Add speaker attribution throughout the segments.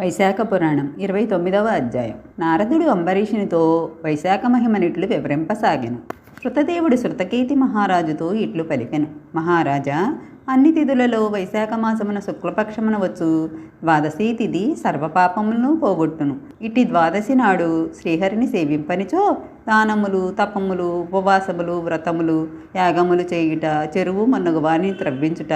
Speaker 1: వైశాఖ పురాణం ఇరవై తొమ్మిదవ అధ్యాయం నారదుడు అంబరీషునితో వైశాఖ మహిమనిట్లు వివరింపసాగెను శృతదేవుడు శృతకీర్తి మహారాజుతో ఇట్లు పలికెను మహారాజా అన్ని తిథులలో వైశాఖ మాసమున శుక్లపక్షమున వచ్చు ద్వాదశి తిథి సర్వపాపములను పోగొట్టును. ఇట్టి ద్వాదశి నాడు శ్రీహరిని సేవింపనిచో దానములు తపములు ఉపవాసములు వ్రతములు యాగములు చేయుట చెరువు మన్నగు వారిని త్రవ్వించుట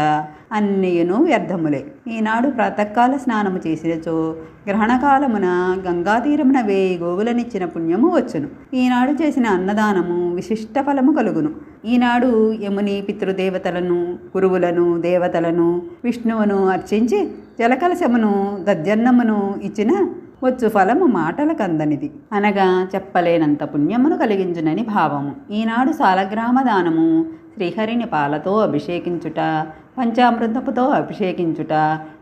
Speaker 1: అన్నియును వ్యర్థములే. ఈనాడు ప్రాతకాల స్నానము చేసినచో గ్రహణకాలమున గంగాతీరమున వేయి గోవులనిచ్చిన పుణ్యము వచ్చును. ఈనాడు చేసిన అన్నదానము విశిష్ట ఫలము కలుగును. ఈనాడు యముని పితృదేవతలను గురువులను దేవతలను విష్ణువును అర్చించి జలకలశమును దద్యన్నమును ఇచ్చిన వచ్చు ఫలము మాటలకందనిది. అనగా చెప్పలేనంత పుణ్యమును కలిగించునని భావము. ఈనాడు సాలగ్రామ దానము శ్రీహరిని పాలతో అభిషేకించుట పంచామృతపుతో అభిషేకించుట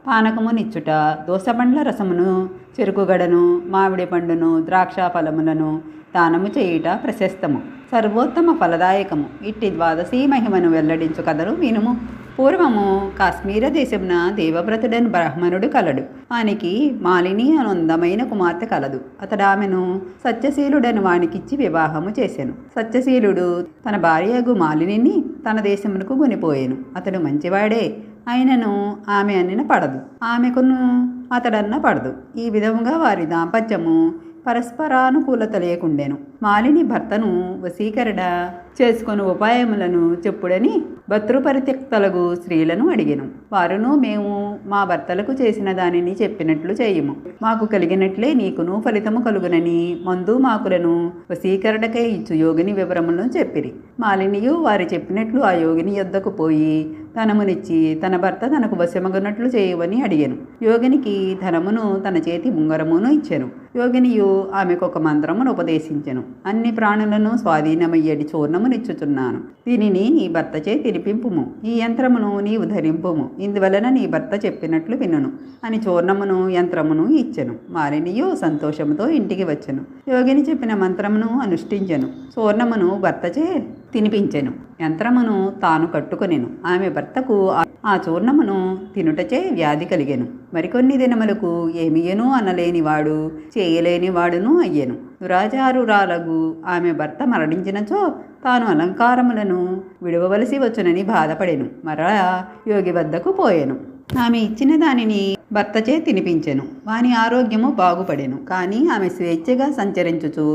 Speaker 1: పానకమునిచ్చుట దోసపండ్ల రసమును చెరుకుగడను మామిడి పండును ద్రాక్ష ఫలములను దానము చేయుట ప్రశస్తము. సర్వోత్తమ ఫలదాయకము. ఇట్టి ద్వాదశీ మహిమను వెల్లడించు కథలు వినుము. పూర్వము కాశ్మీర దేశమున దేవవ్రతుడని బ్రాహ్మణుడు కలడు. వానికి మాలిని అను కుమార్తె కలదు. అతడు ఆమెను సత్యశీలుడని వానికిచ్చి వివాహము చేశాను సత్యశీలుడు తన భార్యగు మాలినిని తన దేశమునకు గునిపోయాను అతడు మంచివాడే. అయినను ఆమె అన్నిన పడదు. ఆమెకును అతడన్న పడదు. ఈ విధముగా వారి దాంపత్యము పరస్పరానుకూలత లేకుండెను. మాలిని భర్తను వశీకరణ చేసుకొని ఉపాయములను చెప్పుడని భర్తృపరిత్యక్తలగు స్త్రీలను అడిగాను. వారును మేము మా భర్తలకు చేసిన దానిని చెప్పినట్లు చేయము. మాకు కలిగినట్లే నీకును ఫలితము కలుగునని మందు మాకులను వశీకరణకై ఇచ్చు యోగిని వివరములను చెప్పిరి. మాలినియు వారు చెప్పినట్లు ఆ యోగిని యొద్దకు పోయి ధనమునిచ్చి తన భర్త తనకు వశమగునట్లు చేయవని అడిగాను. యోగినికి ధనమును తన చేతి ఉంగరమును ఇచ్చాను. యోగినియు ఆమెకు ఒక మంత్రమును ఉపదేశించను. అన్ని ప్రాణులను స్వాధీనమయ్యేటి గమనించుచున్నాను దీనిని నీ భర్తచే తినిపింపుము. ఈ యంత్రమును నీవు ధరింపుము. ఇందువలన నీ భర్త చెప్పినట్లు వినును. అని చూర్ణమును యంత్రమును ఇచ్చెను. మాలినియు సంతోషముతో ఇంటికి వచ్చెను. యోగిని చెప్పిన మంత్రమును అనుష్ఠించెను. చూర్ణమును భర్తచే తినిపించెను. యంత్రమును తాను కట్టుకొనెను. ఆమె భర్తకు ఆ- చూర్ణమును తినుటచే వ్యాధి కలిగెను. మరికొన్ని దినములకు ఏమియను అనలేనివాడు చేయలేనివాడును అయ్యెను. దురాచారురాలగు ఆమె భర్త మరణించినచో తాను అలంకారములను విడవవలసి వచ్చునని బాధపడెను. మరలా యోగి వద్దకు పోయెను. ఆమె ఇచ్చిన దానిని భర్తచే తినిపించెను. వాని ఆరోగ్యము బాగుపడెను. కానీ ఆమె స్వేచ్ఛగా సంచరించుచు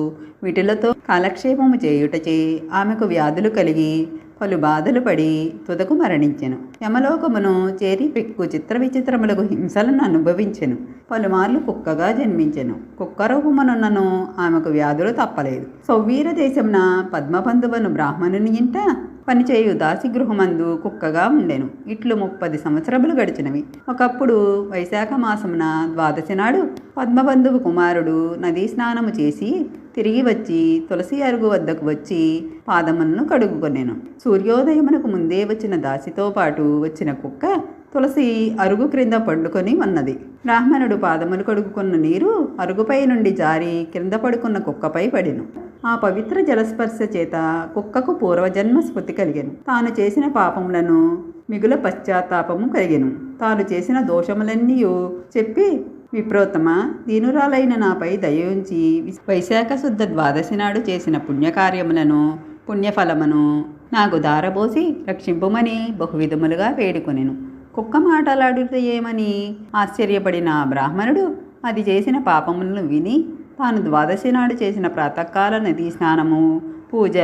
Speaker 1: వీటిలతో కాలక్షేపము చేయుటచే ఆమెకు వ్యాధులు కలిగి పలు బాధలు పడి తుదకు మరణించెను. యమలోకమును చేరి పిక్కు చిత్ర విచిత్రములకు హింసలను అనుభవించెను. పలుమార్లు కుక్కగా జన్మించెను. కుక్క రూపమునున్నను ఆమెకు వ్యాధులు తప్పలేదు. సౌవీర దేశమున పద్మబంధువును బ్రాహ్మణుని ఇంట పనిచేయు దాసి గృహమందు కుక్కగా ఉండెను. ఇట్లు ముప్పది సంవత్సరములు గడిచినవి. ఒకప్పుడు వైశాఖ మాసమున ద్వాదశి నాడు పద్మబంధువు కుమారుడు నదీ స్నానము చేసి తిరిగి వచ్చి తులసి అరుగు వద్దకు వచ్చి పాదములను కడుగుకొనేను. సూర్యోదయమునకు ముందే వచ్చిన దాసితో పాటు వచ్చిన కుక్క తులసి అరుగు క్రింద పండుకొని ఉన్నది. బ్రాహ్మణుడు పాదములు కడుగుకున్న నీరు అరుగుపై నుండి జారి క్రింద పడుకున్న కుక్కపై పడెను. ఆ పవిత్ర జలస్పర్శ చేత కుక్కకు పూర్వజన్మ స్మృతి కలిగెను. తాను చేసిన పాపములను మిగుల పశ్చాత్తాపము కలిగెను. తాను చేసిన దోషములన్నీ చెప్పి విప్రోత్తమ దీనురాలైన నాపై దయించి వైశాఖ శుద్ధ ద్వాదశి నాడు చేసిన పుణ్యకార్యములను పుణ్యఫలమును నాకు దారబోసి రక్షింపుమని బహువిధములుగా వేడుకొనెను. కుక్క మాటలాడుట ఏమని ఆశ్చర్యపడిన బ్రాహ్మణుడు అది చేసిన పాపములను విని తాను ద్వాదశి నాడు చేసిన ప్రాతకాల నదీ స్నానము పూజ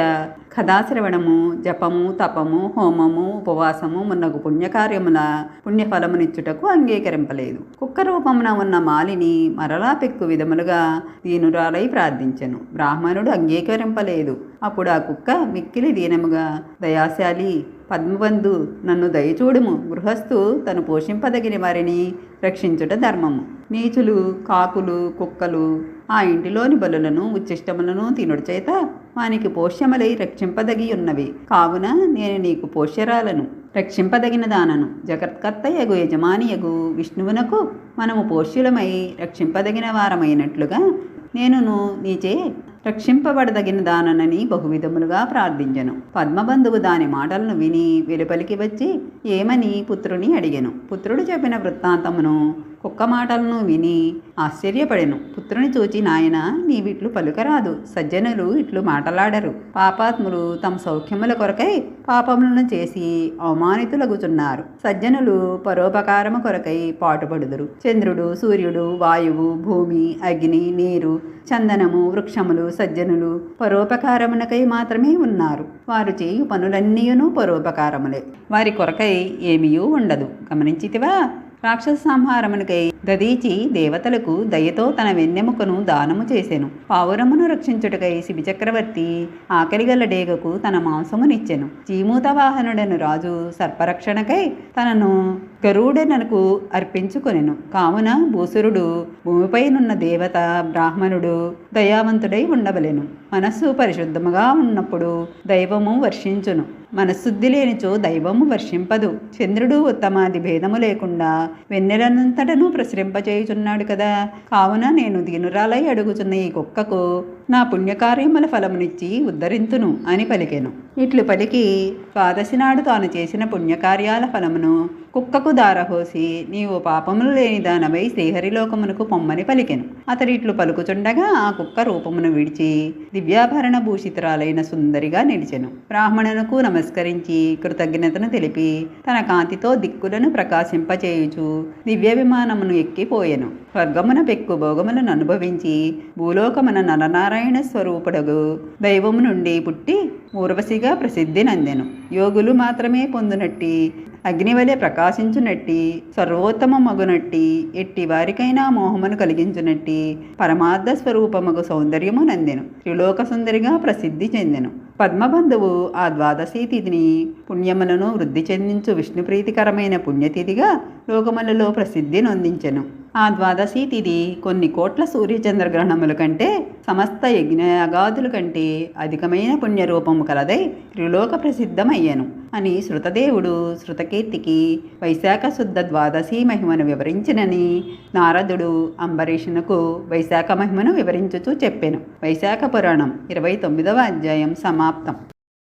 Speaker 1: కథాశ్రవణము జపము తపము హోమము ఉపవాసము మున్నగు పుణ్యకార్యముల పుణ్యఫలమునిచ్చుటకు అంగీకరింపలేదు. కుక్క రూపమున ఉన్న మాలిని మరలా పెక్కు విధములుగా దీనురాలై ప్రార్థించెను. బ్రాహ్మణుడు అంగీకరింపలేదు. అప్పుడు ఆ కుక్క మిక్కిలి దీనముగా దయాశాలి పద్మబంధు నన్ను దయచూడుము. గృహస్థు తను పోషింపదగిన వారిని రక్షించుట ధర్మము. నీచులు కాకులు కుక్కలు ఆ ఇంటిలోని బలులను ఉచ్చిష్టములను తినుడు చేత వానికి పోష్యములై రక్షింపదగి ఉన్నవి కావున నేను నీకు పోష్యరాలను రక్షింపదగిన దానను. జగత్కర్తయగు యజమానియగు విష్ణువునకు మనము పోష్యులమై రక్షింపదగిన వారమైనట్లుగా నేనును నీచే రక్షింపబడదగిన దాననని బహువిధములుగా ప్రార్థించెను. పద్మబంధువు దాని మాటలను విని వెలుపలికి వచ్చి ఏమని పుత్రుని అడిగెను. పుత్రుడు చెప్పిన వృత్తాంతమును కుక్క మాటలను విని ఆశ్చర్యపడెను. పుత్రుని చూచి నాయన నీవిట్లు పలుకరాదు. సజ్జనులు ఇట్లు మాటలాడరు. పాపాత్ములు తమ సౌఖ్యముల కొరకై పాపములను చేసి అవమానితులగుచున్నారు. సజ్జనులు పరోపకారము కొరకై పాటుపడుదురు. చంద్రుడు సూర్యుడు వాయువు భూమి అగ్ని నీరు చందనము వృక్షములు సజ్జనులు పరోపకారమునకై మాత్రమే ఉన్నారు. వారు చేయు పనులన్నీయును పరోపకారములే. వారి కొరకై ఏమీయూ ఉండదు. గమనించితివా? రాక్షస సంహారమునకై దదీచి దేవతలకు దయతో తన వెన్నెముకను దానము చేసెను. పావురమును రక్షించుటకై శిబిచక్రవర్తి ఆకలిగల డేగకు తన మాంసమునిచ్చెను. జీమూత వాహనుడను రాజు సర్పరక్షణకై తనను గరుడనకు అర్పించుకొనెను. కావున భూసురుడు భూమిపైనున్న దేవత బ్రాహ్మణుడు దయావంతుడై ఉండవలెను. మనస్సు పరిశుద్ధముగా ఉన్నప్పుడు దైవము వర్షించును. మనశుద్ధి లేనిచో దైవము వర్షింపదు. చంద్రుడు ఉత్తమాది భేదము లేకుండా వెన్నెలనంతటను ప్రసరింపచేయుచున్నాడు కదా. కావున నేను దీనురాలై అడుగుచున్న ఈ కుక్కకు నా పుణ్యకార్యముల ఫలమునిచ్చి ఉద్ధరింతును అని పలికెను. ఇట్లు పలికి ద్వాదశినాడు తాను చేసిన పుణ్యకార్యాల ఫలమును కుక్కకు దారహోసి నీవు పాపములు లేని దానమై శ్రీహరిలోకమునకు పొమ్మని పలికెను. అతడు ఇట్లు పలుకుచుండగా ఆ కుక్క రూపమును విడిచి దివ్యాభరణ భూషితురాలైన సుందరిగా నిలిచెను. బ్రాహ్మణునకు నమస్కరించి కృతజ్ఞతను తెలిపి తన కాంతితో దిక్కులను ప్రకాశింపచేయుచు దివ్య విమానమును ఎక్కిపోయెను. స్వర్గమున పెక్కు భోగములను అనుభవించి భూలోకమున నరనారాయణ స్వరూపుడగు. దైవము నుండి పుట్టి ఊర్వశిగా ప్రసిద్ధి నందెను. యోగులు మాత్రమే పొందునట్టి అగ్నివలె ప్రకాశించునట్టి సర్వోత్తమ మగునట్టి ఎట్టి వారికైనా మోహమును కలిగించునట్టి పరమార్థ స్వరూపమగు సౌందర్యము నందెను. త్రిలోక సుందరిగా ప్రసిద్ధి చెందెను. పద్మబంధువు ఆ ద్వాదశి తిథిని పుణ్యములను వృద్ధి చెందించు విష్ణుప్రీతికరమైన పుణ్యతిథిగా లోకములలో ప్రసిద్ధి నొందించెను. ఆ ద్వాదశి తిథి కొన్ని కోట్ల సూర్యచంద్రగ్రహణముల కంటే సమస్త యజ్ఞయాగాదుల కంటే అధికమైన పుణ్యరూపము కలదై త్రిలోక ప్రసిద్ధమయ్యాను అని శృతదేవుడు శృతకీర్తికి వైశాఖ శుద్ధ ద్వాదశి మహిమను వివరించినని నారదుడు అంబరీషునకు వైశాఖ మహిమను వివరించుచూ చెప్పాను. వైశాఖ పురాణం ఇరవై తొమ్మిదవ అధ్యాయం సమాప్తం.